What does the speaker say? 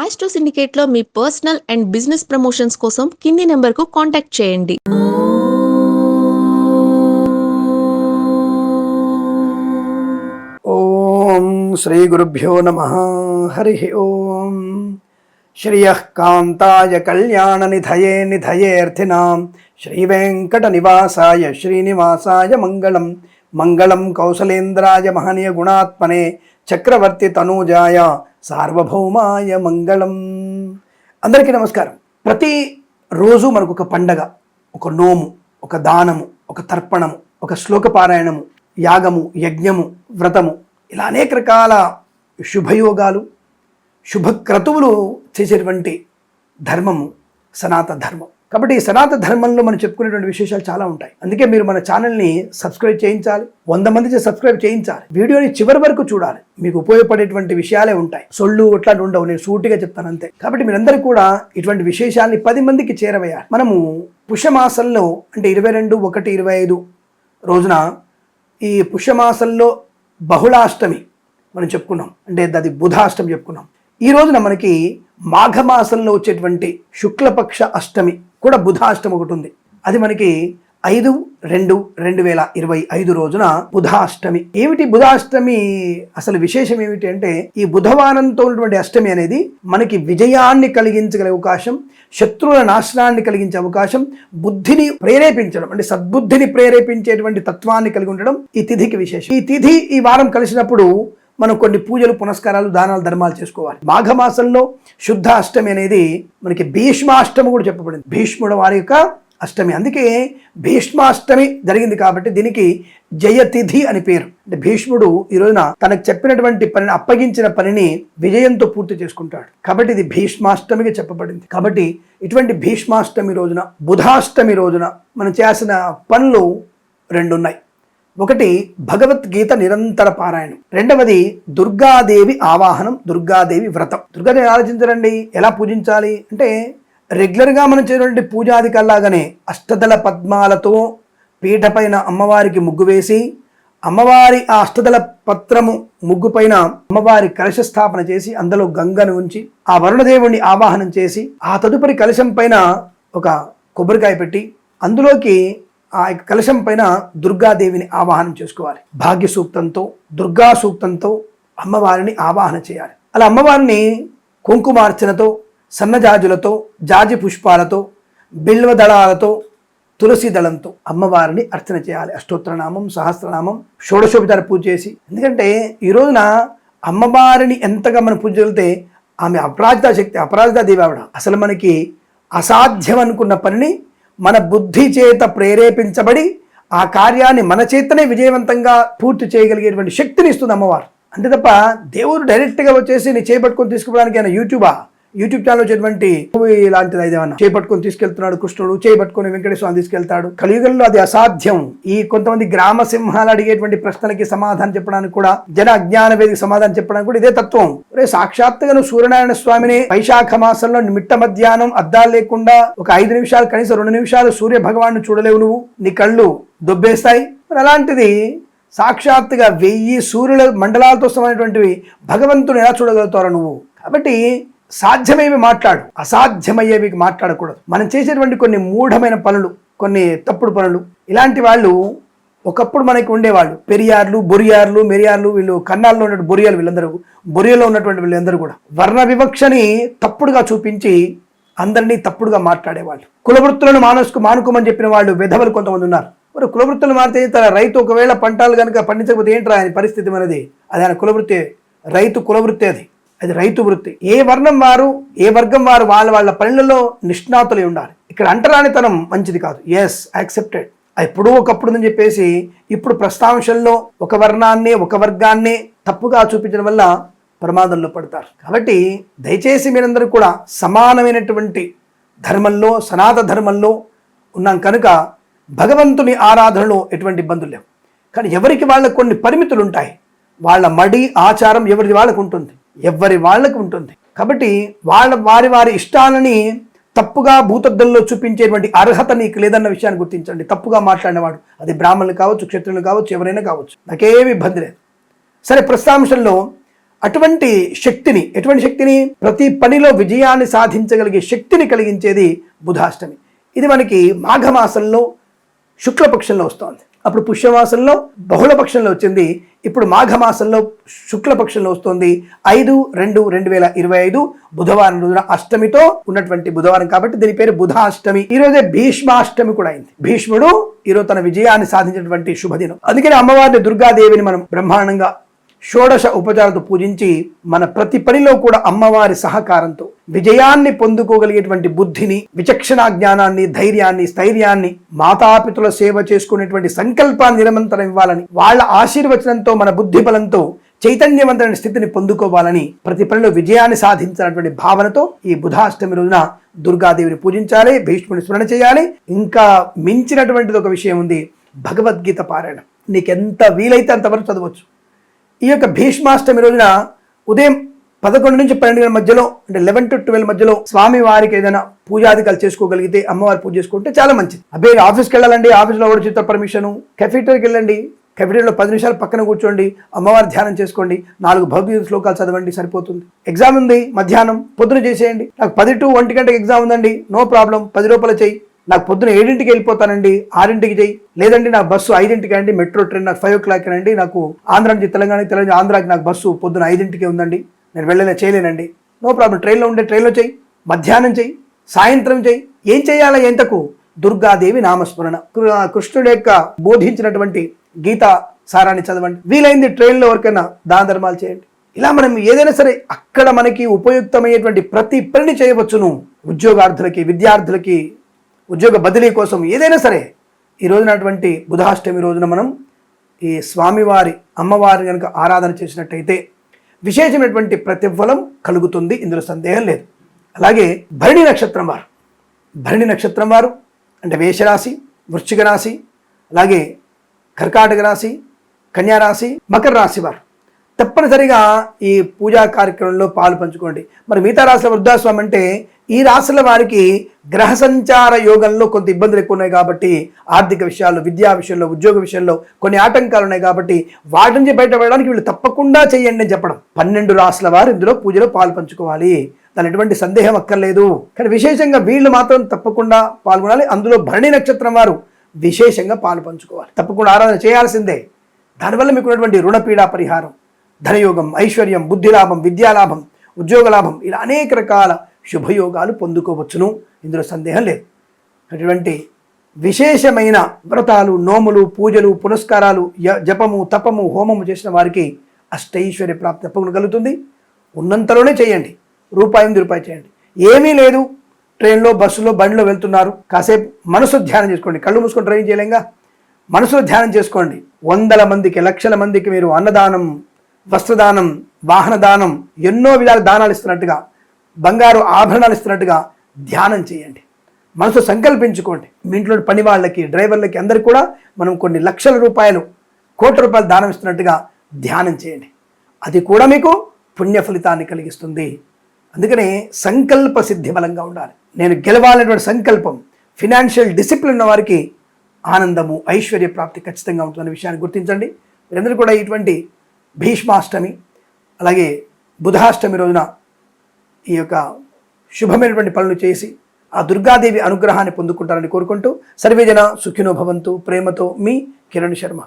Astro సిండికేట్లో మీ personal and business promotions కోసం కింది నెంబర్కు కాంటాక్ట్ చేయండి. ఓం శ్రీ గురుభ్యో నమ. హరి ఓం. శ్రియ కాంతాయ కళ్యాణ నిధయే నిధయేర్థినాం శ్రీ వెంకట నివాసాయ శ్రీనివాసాయ మంగళం. మంగళం కౌసలేంద్రాయ మహనీయ గుణాత్మనే చక్రవర్తి తనూజాయ సార్వభౌమాయ మంగళం. అందరికీ నమస్కారం. ప్రతి రోజు మనకు ఒక పండగ ఒక నోము ఒక దానము ఒక తర్పణము ఒక శ్లోక పారాయణము యాగము యజ్ఞము వ్రతము ఇలా అనేక రకాల శుభయోగాలు శుభక్రతువులు చేసేటువంటి ధర్మము సనాతన ధర్మం. కాబట్టి ఈ సనాతన ధర్మంలో మనం చెప్పుకునేటువంటి విశేషాలు చాలా ఉంటాయి. అందుకే మీరు మన ఛానల్ని సబ్స్క్రైబ్ చేయించాలి. వంద మంది సబ్స్క్రైబ్ చేయించాలి. వీడియోని చివరి వరకు చూడాలి. మీకు ఉపయోగపడేటువంటి విషయాలే ఉంటాయి. సొళ్ళు ఇట్లాంటి ఉండవు. నేను సూటిగా చెప్తాను అంతే. కాబట్టి మీరందరూ కూడా ఇటువంటి విశేషాల్ని పది మందికి చేరవేయాలి. మనము పుష్యమాసంలో అంటే ఇరవై రెండు ఒకటి ఇరవై ఐదు రోజున ఈ పుష్యమాసంలో బహుళాష్టమి మనం చెప్పుకున్నాం. అంటే అది బుధాష్టమి చెప్పుకున్నాం. ఈ రోజున మనకి మాఘమాసంలో వచ్చేటువంటి శుక్లపక్ష అష్టమి కూడా బుధాష్టమి ఒకటి ఉంది. అది మనకి ఐదు రెండు రెండు వేల ఇరవై ఐదు రోజున బుధాష్టమి. ఏమిటి బుధాష్టమి? అసలు విశేషం ఏమిటి అంటే ఈ బుధవారంతో ఉన్నటువంటి అష్టమి అనేది మనకి విజయాన్ని కలిగించగల అవకాశం శత్రువుల నాశనాన్ని కలిగించే అవకాశం బుద్ధిని ప్రేరేపించడం అంటే సద్బుద్ధిని ప్రేరేపించేటువంటి తత్వాన్ని కలిగి ఉండడం ఈ తిథికి విశేషం. ఈ తిథి ఈ వారం కలిసినప్పుడు మనం కొన్ని పూజలు పునస్కారాలు దానాలు ధర్మాలు చేసుకోవాలి. మాఘమాసంలో శుద్ధ అష్టమి అనేది మనకి భీష్మాష్టమి కూడా చెప్పబడింది. భీష్ముడు వారి యొక్క అష్టమి. అందుకే భీష్మాష్టమి జరిగింది కాబట్టి దీనికి జయతిథి అని పేరు. అంటే భీష్ముడు ఈ రోజున తనకు చెప్పినటువంటి పనిని అప్పగించిన పనిని విజయంతో పూర్తి చేసుకుంటాడు. కాబట్టి ఇది భీష్మాష్టమిగా చెప్పబడింది. కాబట్టి ఇటువంటి భీష్మాష్టమి రోజున బుధాష్టమి రోజున మనం చేసిన పనులు రెండు ఉన్నాయి ఒకటి భగవద్గీత నిరంతర పారాయణం. రెండవది దుర్గాదేవి ఆవాహనం దుర్గాదేవి వ్రతం. దుర్గాదేవి ఆలోచించరండి ఎలా పూజించాలి? అంటే రెగ్యులర్గా మనం చేసినటువంటి పూజాదికల్లాగానే అష్టదళ పద్మాలతో పీఠపైన అమ్మవారికి ముగ్గు వేసి అమ్మవారి ఆ అష్టదళ పత్రము ముగ్గు పైన అమ్మవారి కలశ స్థాపన చేసి అందులో గంగను ఉంచి ఆ వరుణదేవుణ్ణి ఆవాహనం చేసి ఆ తదుపరి కలశం పైన ఒక కొబ్బరికాయ పెట్టి అందులోకి ఆ యొక్క కలశం పైన దుర్గాదేవిని ఆవాహనం చేసుకోవాలి. భాగ్య సూక్తంతో దుర్గా సూక్తంతో అమ్మవారిని ఆవాహన చేయాలి. అలా అమ్మవారిని కుంకుమార్చనతో సన్నజాజులతో జాజి పుష్పాలతో బిల్వ దళాలతో తులసి దళంతో అమ్మవారిని అర్చన చేయాలి. అష్టోత్తరనామం సహస్రనామం షోడశోపచార పూజ చేసి ఎందుకంటే ఈ రోజున అమ్మవారిని ఎంతగా మనం పూజ చేస్తే ఆమె అపరాజిత శక్తి అపరాజిత దేవి ఆవిడ. అసలు మనకి అసాధ్యం అనుకున్న పనిని మన బుద్ధి చేత ప్రేరేపించబడి ఆ కార్యాన్ని మన చేతనే విజయవంతంగా పూర్తి చేయగలిగేటువంటి శక్తిని ఇస్తుంది అమ్మవారు. అంతే తప్ప దేవుడు డైరెక్ట్గా వచ్చేసి నీ చేపట్టుకొని తీసుకోవడానికి ఆయన యూట్యూబా? యూట్యూబ్ ఛానల్ వచ్చేటువంటి ఇలాంటిది ఏదేమన్నా చేపట్టుకొని తీసుకెళ్తున్నాడు కృష్ణుడు చేపట్టుకొని వెంకటేశ్వరం తీసుకెళ్తాడు. కలియుగంలో అది అసాధ్యం. ఈ కొంతమంది గ్రామ సింహాలు అడిగేటువంటి ప్రశ్నలకి సమాధానం చెప్పడానికి కూడా జన అజ్ఞాన వేదిక సమాధానం చెప్పడానికి కూడా ఇదే తత్వం. రే సాక్షాత్తుగా నువ్వు సూర్యనారాయణ స్వామిని వైశాఖ మాసంలో మిట్ట మధ్యాహ్నం అద్దాలు లేకుండా ఒక ఐదు నిమిషాలు కనీసం రెండు నిమిషాలు సూర్య భగవాన్ని చూడలేవు నువ్వు. నీ కళ్ళు దొబ్బేస్తాయి. మరి అలాంటిది సాక్షాత్తుగా వెయ్యి సూర్యుల మండలాలతో సమైనటువంటివి భగవంతుని ఎలా చూడగలుగుతారు నువ్వు? కాబట్టి సాధ్యమేవి మాట్లాడు? అసాధ్యమయ్యేవి మాట్లాడకూడదు. మనం చేసేటువంటి కొన్ని మూఢమైన పనులు కొన్ని తప్పుడు పనులు ఇలాంటి వాళ్ళు ఒకప్పుడు మనకి ఉండేవాళ్ళు. పెరియార్లు బొరియార్లు మెరియార్లు వీళ్ళు కన్నాల్లో ఉన్న బొరియాలు వీళ్ళందరూ బొరియలో ఉన్నటువంటి వీళ్ళందరూ కూడా. వర్ణ వివక్షని తప్పుడుగా చూపించి అందరినీ తప్పుడుగా మాట్లాడేవాళ్ళు. కులవృత్తులను మానసుకు మానుకోమని చెప్పిన వాళ్ళు విధవలు కొంతమంది ఉన్నారు. మరి కులవృత్తులు మారితే తన రైతు ఒకవేళ పంటలు కనుక పండించకపోతే ఏంట్రా ఆయన పరిస్థితి మనది? అది ఆయన కులవృత్తి రైతు కులవృత్తి అది. అది రైతు వృత్తి. ఏ వర్ణం వారు ఏ వర్గం వారు వాళ్ళ వాళ్ళ పనులలో నిష్ణాతులై ఉండాలి. ఇక్కడ అంటరానితనం మంచిది కాదు. ఎస్ యాక్సెప్టెడ్ ఎప్పుడూ ఒకప్పుడు అని చెప్పేసి ఇప్పుడు ప్రస్తాంశంలో ఒక వర్ణాన్ని ఒక వర్గాన్ని తప్పుగా చూపించడం వల్ల ప్రమాదంలో పడతారు. కాబట్టి దయచేసి మీరందరూ కూడా సమానమైనటువంటి ధర్మంలో సనాత ధర్మంలో ఉన్నాం కనుక భగవంతుని ఆరాధనలో ఎటువంటి ఇబ్బందులు లేవు. కానీ ఎవరికి వాళ్ళకు కొన్ని పరిమితులు ఉంటాయి వాళ్ళ మడి ఆచారం ఎవరిది వాళ్ళకు ఉంటుంది. ఎవరి వాళ్ళకు ఉంటుంది. కాబట్టి వాళ్ళ వారి వారి ఇష్టాలని తప్పుగా భూతద్దంలో చూపించేటువంటి అర్హత నీకు లేదన్న విషయాన్ని గుర్తించండి. తప్పుగా మాట్లాడినవాడు. అది బ్రాహ్మణులు కావచ్చు క్షత్రులు కావచ్చు ఎవరైనా కావచ్చు. నాకేమి ఇబ్బంది లేదు. సరే ప్రస్తాంశంలో అటువంటి శక్తిని ఎటువంటి శక్తిని? ప్రతి పనిలో విజయాన్ని సాధించగలిగే శక్తిని కలిగించేది బుధాష్టమి. ఇది మనకి మాఘమాసంలో శుక్లపక్షంలో వస్తోంది. అప్పుడు పుష్యమాసంలో బహుళపక్షంలో వచ్చింది. ఇప్పుడు మాఘమాసంలో శుక్లపక్షంలో వస్తుంది. ఐదు రెండు రెండు వేల ఇరవై ఐదు బుధవారం రోజున అష్టమితో ఉన్నటువంటి బుధవారం కాబట్టి దీని పేరు బుధాష్టమి. ఈ రోజే భీష్మాష్టమి కూడా అయింది. భీష్ముడు ఈరోజు తన విజయాన్ని సాధించినటువంటి శుభదినం. అందుకని అమ్మవారిని దుర్గాదేవిని మనం బ్రహ్మాండంగా షోడశ ఉపచారంతో పూజించి మన ప్రతి పనిలో కూడా అమ్మవారి సహకారంతో విజయాన్ని పొందుకోగలిగేటువంటి బుద్ధిని విచక్షణ జ్ఞానాన్ని ధైర్యాన్ని స్థైర్యాన్ని మాతాపితుల సేవ చేసుకునేటువంటి సంకల్పాన్ని నిరంతరం ఇవ్వాలని వాళ్ళ ఆశీర్వచనంతో మన బుద్ధి బలంతో చైతన్యవంతమైన స్థితిని పొందుకోవాలని ప్రతి పనిలో విజయాన్ని సాధించినటువంటి భావనతో ఈ బుధాష్టమి రోజున దుర్గాదేవిని పూజించాలి భీష్ముని స్మరణ చేయాలి. ఇంకా మించినటువంటిది ఒక విషయం ఉంది భగవద్గీత పారాయణం. నీకెంత వీలైతే అంతవరకు చదవచ్చు. ఈ యొక్క భీష్మాష్టమి రోజున ఉదయం పదకొండు నుంచి పన్నెండు గంటల మధ్యలో అంటే లెవెన్ టు ట్వెల్వ్ మధ్యలో స్వామి వారికి ఏదైనా పూజాధికాలు చేసుకోగలిగితే అమ్మవారి పూజ చేసుకుంటే చాలా మంచిది. అబ్బాయి ఆఫీస్కి వెళ్ళాలండి ఆఫీస్లో కూడా చిత్ర పర్మిషన్? కెఫీటర్కి వెళ్ళండి. కెఫీటర్లో పది నిమిషాలు పక్కన కూర్చోండి అమ్మవారి ధ్యానం చేసుకోండి. నాలుగు భౌతిక శ్లోకాలు చదవండి సరిపోతుంది. ఎగ్జామ్ ఉంది మధ్యాహ్నం పొద్దున చేసేయండి. నాకు పది టు ఒంటి గంటకి ఎగ్జామ్ ఉందండి నో ప్రాబ్లం పది రూపాయలు చేయి నాకు పొద్దున ఏడింటికి వెళ్ళిపోతానండి ఆరింటికి చేయి లేదండి నా బస్సు ఐదింటికి అండి మెట్రో ట్రైన్ నాకు ఫైవ్ ఓ క్లాక్ అండి నాకు ఆంధ్ర నుంచి తెలంగాణ తెలంగాణ ఆంధ్రాకి నాకు బస్సు పొద్దున ఐదింటికి ఉందండి. నేను వెళ్ళలే చేయలేనండి. No problem. ట్రైన్లో ఉండే ట్రైన్లో చేయి మధ్యాహ్నం చేయి సాయంత్రం చేయి ఏం చేయాలా ఎంతకు దుర్గాదేవి నామస్మరణ. కృ- కృష్ణుడు యొక్క బోధించినటువంటి గీత సారాన్ని చదవండి. వీలైంది ట్రైన్లో ఎవరికైనా దాన ధర్మాలు చేయండి. ఇలా మనం ఏదైనా సరే అక్కడ మనకి ఉపయుక్తమయ్యేటువంటి ప్రతి పనిని చేయవచ్చును. ఉద్యోగార్థులకి విద్యార్థులకి ఉద్యోగ బదిలీ కోసం ఏదైనా సరే ఈ రోజునటువంటి బుధాష్టమి రోజున మనం ఈ స్వామివారి అమ్మవారి కనుక ఆరాధన చేసినట్టయితే విశేషమైనటువంటి ప్రతిఫలం కలుగుతుంది. ఇందులో సందేహం లేదు. అలాగే భరణి నక్షత్రం వారు. భరణి నక్షత్రం వారు అంటే మేషరాశి వృశ్చిక రాశి అలాగే కర్కాటక రాశి కన్యారాశి మకర రాశి వారు. తప్పనిసరిగా ఈ పూజా కార్యక్రమంలో పాలు పంచుకోండి. మరి మిగతా రాశుల వృద్ధాస్వామి అంటే ఈ రాశుల వారికి గ్రహ సంచార యోగంలో కొంత ఇబ్బందులు ఎక్కువ ఉన్నాయి కాబట్టి ఆర్థిక విషయాల్లో విద్యా విషయంలో ఉద్యోగ విషయంలో కొన్ని ఆటంకాలు ఉన్నాయి కాబట్టి వాటి నుంచి బయటపడడానికి వీళ్ళు తప్పకుండా చేయండి అని చెప్పడం. పన్నెండు రాశుల వారు ఇందులో పూజలో పాలు పంచుకోవాలి. దాని ఎటువంటి సందేహం అక్కర్లేదు. కానీ విశేషంగా వీళ్ళు మాత్రం తప్పకుండా పాల్గొనాలి. అందులో భరణి నక్షత్రం వారు విశేషంగా పాలు పంచుకోవాలి. తప్పకుండా ఆరాధన చేయాల్సిందే. దానివల్ల మీకు ఉన్నటువంటి రుణపీడా పరిహారం. ధనయోగం ఐశ్వర్యం బుద్ధిలాభం విద్యాలాభం ఉద్యోగ లాభం ఇలా అనేక రకాల శుభయోగాలు పొందుకోవచ్చును. ఇందులో సందేహం లేదు. అటువంటి విశేషమైన వ్రతాలు నోములు పూజలు పునస్కారాలు య- జపము తపము హోమము చేసిన వారికి అష్టైశ్వర్య ప్రాప్తి తప్పకుండా కలుగుతుంది. ఉన్నంతలోనే చేయండి. రూపాయి ఎనిమిది రూపాయి చేయండి. ఏమీ లేదు. ట్రైన్లో బస్సులో బండిలో వెళ్తున్నారు. కాసేపు మనసు ధ్యానం చేసుకోండి. కళ్ళు మూసుకొని డ్రైవింగ్ చేయలేంగా? మనసులో ధ్యానం చేసుకోండి. వందల మందికి లక్షల మందికి మీరు అన్నదానం వస్త్రదానం వాహన దానం ఎన్నో విధాల దానాలు ఇస్తున్నట్టుగా బంగారు ఆభరణాలు ఇస్తున్నట్టుగా ధ్యానం చేయండి. మనసు సంకల్పించుకోండి. మీ ఇంట్లో పని వాళ్ళకి డ్రైవర్లకి అందరికీ కూడా మనం కొన్ని లక్షల రూపాయలు కోట్ల రూపాయలు దానం ఇస్తున్నట్టుగా ధ్యానం చేయండి. అది కూడా మీకు పుణ్య ఫలితాన్ని కలిగిస్తుంది. అందుకనే సంకల్ప సిద్ధి బలంగా ఉండాలి. నేను గెలవాలనేటువంటి సంకల్పం ఫినాన్షియల్ డిసిప్లిన్ ఉన్న వారికి ఆనందము ఐశ్వర్య ప్రాప్తి ఖచ్చితంగా ఉంటుందనే విషయాన్ని గుర్తించండి. మీరందరూ కూడా ఇటువంటి భీష్మాష్టమి అలాగే బుధాష్టమి రోజున ఈ యొక్క శుభమైనటువంటి పనులు చేసి ఆ దుర్గాదేవి అనుగ్రహాన్ని పొందుకుంటారని కోరుకుంటూ సర్వేజన సుఖినో భవంతు ప్రేమతో మీ కిరణ్ శర్మ.